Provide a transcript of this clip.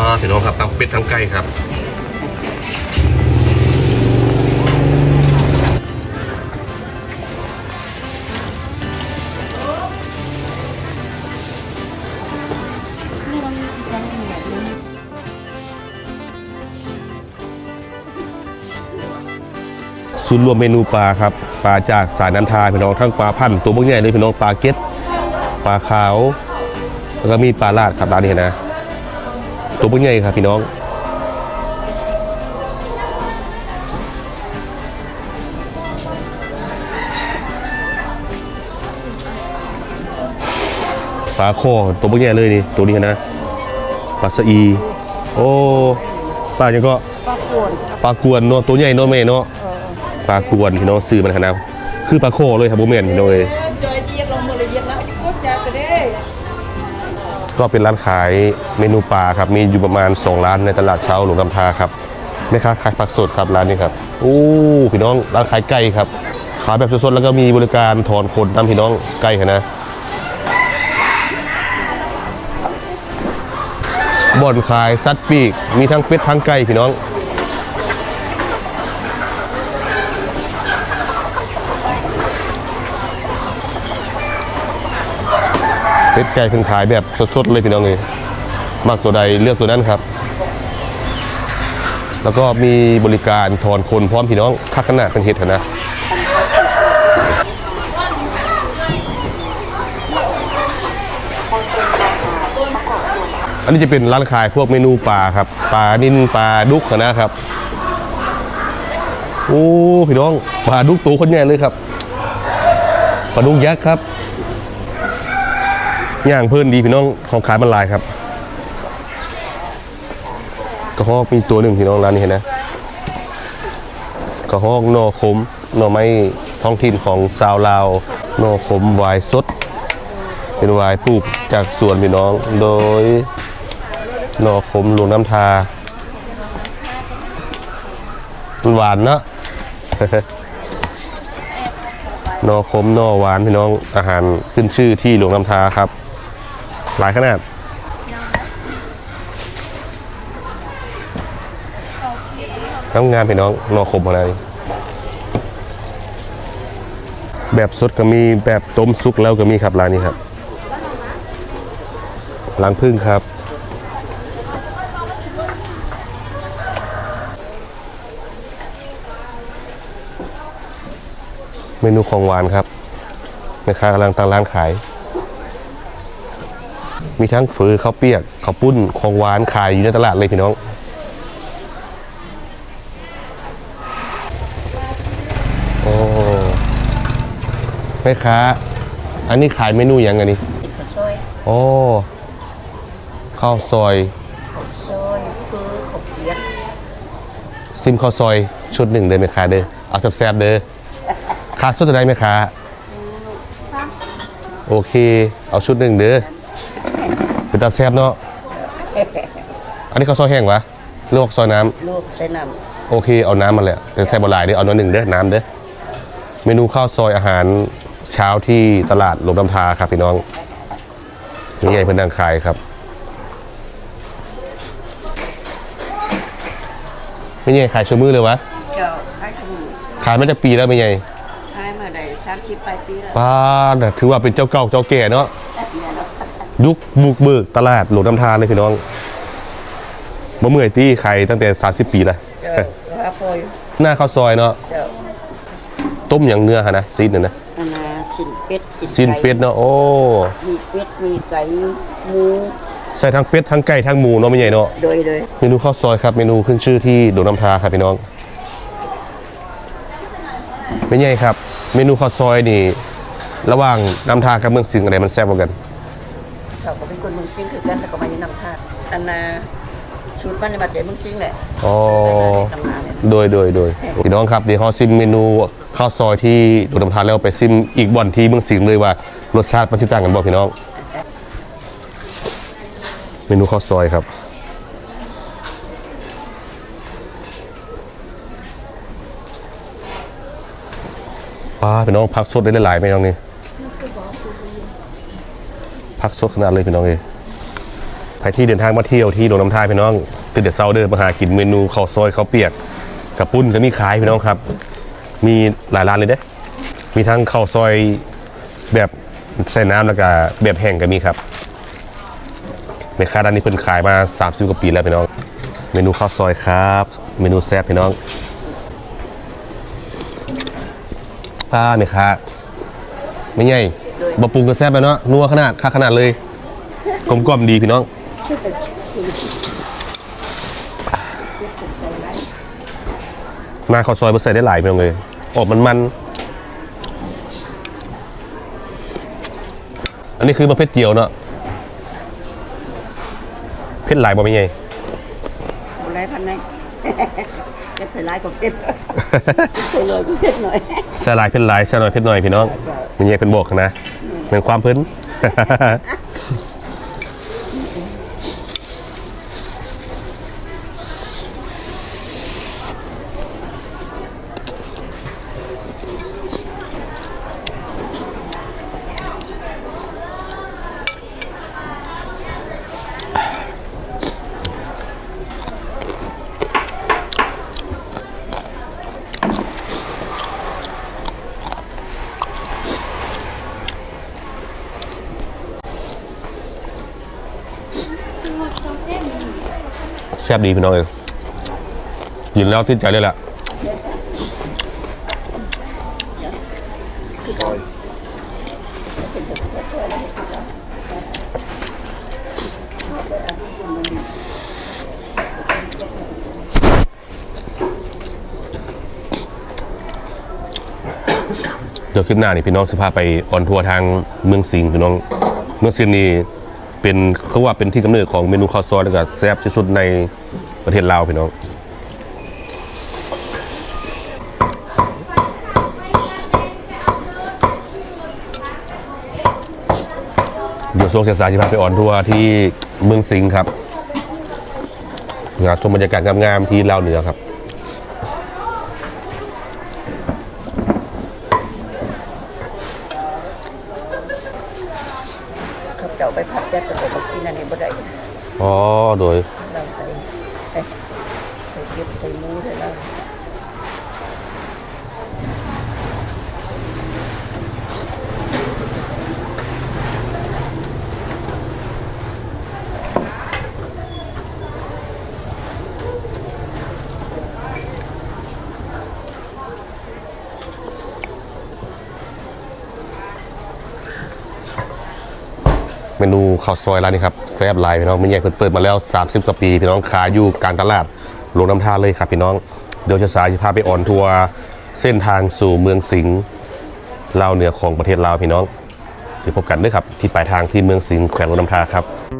อ่าพี่น้องครับทั้งเป็ดทั้งไก่ครับศูนย์รวมเมนูปลาครับปลาจากสายน้ำทาพี่น้องทั้งปลาพันธุ์ตัวพวกใหญ่เลยพี่น้องปลาเก็ตปลาขาว แล้วก็มีปลาลาดครับร้านนี้นะ ตัวพวกใหญ่ครับพี่น้องปลาโคอตัวพวกใหญ่เลยนี่ตัวนี้นะปลาสะอี โอ้ปลาอย่างก็ปลาขวนปลากวนเนาะตัวใหญ่เนาะแม่เนาะปลากวนพี่น้องซื้อมันขนาดคือปลาโคเลยครับโบเมนพี่น้องเลย ก็เป็นร้านขายเมนูปลาครับ มีอยู่ประมาณ 2 ร้านในตลาดเช้าหลวงกำพาครับแม่ค้าขายผักสดครับร้านนี้ครับโอ้พี่น้องร้านขายไก่ครับ ขายแบบสดๆแล้วก็มีบริการถอนขนนำพี่น้องไก่นะบ่อนขายซัดปีกมีทั้งเป็ดทั้งไก่พี่น้อง เป็ดไก่เพิ่งขายแบบสดๆเลยพี่น้องเลยมักตัวใดเลือกตัวนั้นครับ แล้วก็มีบริการถอนคนพร้อมพี่น้องคักขนาดเป็นเห็ดนะอันนี้จะเป็นร้านขายพวกเมนูปลาครับปลานินปลาดุกนะครับโอ้พี่น้องปลาดุกตัวคนใหญ่เลยครับปลาดุกยักษ์ครับ ย่างเพิ่อนดีพี่น้องของขายมันลายครับกระหอกมีตัวหนึ่งพี่น้องร้านนี้เห็นนะกระหอกนอขมนอไม้ท้องถิ่นของซาวลาวนอขมวายสด เป็นวายปลูกจากสวนพี่น้อง โดยนอขมหลวงน้ำทาหวานเนอะนอขมนอหวานพี่น้องอาหารขึ้นชื่อที่หลวงน้ำทาครับ หลายขนาดน้ำงานพี่น้องนอขมอะไรแบบสดก็มีแบบต้มซุกแล้วก็มีครับร้านนี้ครับล้างพึ่งครับเมนูของหวานครับแม่ค้ากำลังตั้งร้านขาย มีทั้งฝือข้าวเปียกข้าวปุ้นของหวานขายอยู่ในตลาดเลยพี่น้อง โอ้แม่ค้า อันนี้ขายเมนูอย่างไงนี่ข้าวซอยโอ้ข้าวซอยข้าวซอยคือข้าวเปียกซิมข้าวซอยชุดหนึ่งเด้อแม่ค้าเด้อเอาแซ่บๆเด้อค่าชุดจะได้ไหมค้าโอเค เอาชุดหนึ่งเด้อ เป็นตาแซ่บเนาะ อันนี้ข้าวซอยแห้งวะหรือว่าข้าวซอยน้ำลวกใส่น้โอเค เอาน้ำมาเลยแต่ใส่บหลายเด้อเอาน้อยหนึ่งเด้อน้ำเด้อเมนูข้าวซอยอาหารเช้าที่ตลาดหลวงน้ำทาครับพี่น้องนี่ไงเพื่อนนางขายครับไม่ใช่ขายชั่วมือเลยวะำเจ้าให้ขนมขายมาจากปีแล้วไม่ใช่ให้มาได้สามสิบปลายปีแล้วป้าน่ะถือว่าเป็นเจ้าเก่าเจ้าแก่เนาะ ยุคบุกเบิกตลาดหลวงน้ำทาเลยพี่น้องบ่เมื่อยที่ขายตั้งแต่ 30 ปีแล้วเจ้าว่าพอยหน้าข้าวซอยเนาะเจ้าต้มอย่างเนื้อฮะนะซีนเนี่ยนะอันน่ะสิ้นเป็ดซีนเป็ดเนาะโอ้มีเป็ดมีไก่หมูใส่ทั้งเป็ดทั้งไก่ทั้งหมูเนาะไม่ใหญ่เนาะโดยเลยเมนูข้าวซอยครับเมนูขึ้นชื่อที่โดนน้ำทาครับพี่น้องไม่ใหญ่ครับ เมนูข้าวซอยนี่ ระหว่างน้ำทากับเมืองสิงห์อะไรมันแซ่บกว่ากันเขาก็เป็น คนเมึงซิงคือกันแล้วก็มาอยู่นำทาดอันน่ะชุดมันมาแต่เมึงซิงแหละอ๋อ ตำนานเนี่ยโดยโดยโดยพี่น้องครับเดี๋ยวเขาซิมเมนูข้าวซอยที่โดนน้ำทาแล้วไปซิมอีกบ่อนที่เมืองสิงห์เลยว่ารสชาติมันจะต่างกันบ่พี่น้อง เมนูข้าวซอยครับ ป้าพี่น้องผักสดได้หลายๆไหมน้องนี่ ผักสดขนาดเลยพี่น้องเอยใครที่เดินทางมาเที่ยวที่โรงน้ำท่าพี่น้องตื่นแต่เช้าเดินมาหากินเมนูข้าวซอยข้าวเปียกกับปุ้นก็มีขายพี่น้องครับ มีหลายร้านเลยเด้มีทั้งข้าวซอยแบบใส่น้ำแล้วก็แบบแห้งก็มีครับแม่ค้าร้านนี้เพิ่นขายมา30กว่าปีแล้วพี่น้อง เมนูข้าวซอยครับ เมนูแซ่บพี่น้องป้าแม่ค้าไม่ใหญ่ บะปรุงก็แซ่บไปเนาะนัวขนาดค่าขนาดเลย กลมกล่อมดีพี่น้องมาข้าวซอยมาใส่ได้หลายพี่น้องเลยออกมันมันๆอันนี้คือมะเพ็ดเจียวเนาะเพ็ดหลายบ่ไม่ใหญ่บุไรพันไหน จะใส่ลายกับเพชรใส่เลยก็เพชรหน่อยใส่หลายเพ็ดหลายใส่หน่อยเพ็ดหน่อยพี่น้องไม่ใหญ่เป็นบวกนะเป็นความเพิ่น ซ่บดีพี่น้องเองกินแล้วติดใจเลยแหละเดี๋ยวคลิปหน้านี่พี่น้องสิพาไปออนทัวร์ทางเมืองสิงห์พี่น้อง เมืองสิงห์นี่ เป็นเขาว่าเป็นที่กำเนิดของเมนูข้าวซอยแล้วก็แซ่บที่สุดในประเทศลาวพี่น้องเดี๋ยวช่วงเช้าๆจะพาไปออนทัวร์ที่เมืองสิงห์ครับงานชมบรรยากาศงามๆที่ลาวเหนือครับ เขาเจ้าไปพัดแจ๊กกระโดดกินอันนี้บ่ได้อ๋อโดยเราใส่เอ้ยใส่เก็บใส่หมูได้แล้ว เมนูข้าวซอยร้านนี้ครับแซ่บหลายพี่น้องไม่ใหญ่เพิ่นเปิดมาแล้ว 30 กว่าปี พี่น้องขายอยู่กลางตลาดลงน้ำท่าเลยครับพี่น้องเดี๋ยวจะสายจะพาไปออนทัวร์เส้นทางสู่เมืองสิงห์ลาวเหนือของประเทศลาวพี่น้องเดี๋ยวพบกันด้วยครับที่ปลายทางที่เมืองสิงห์แขวงลงน้ำท่าครับ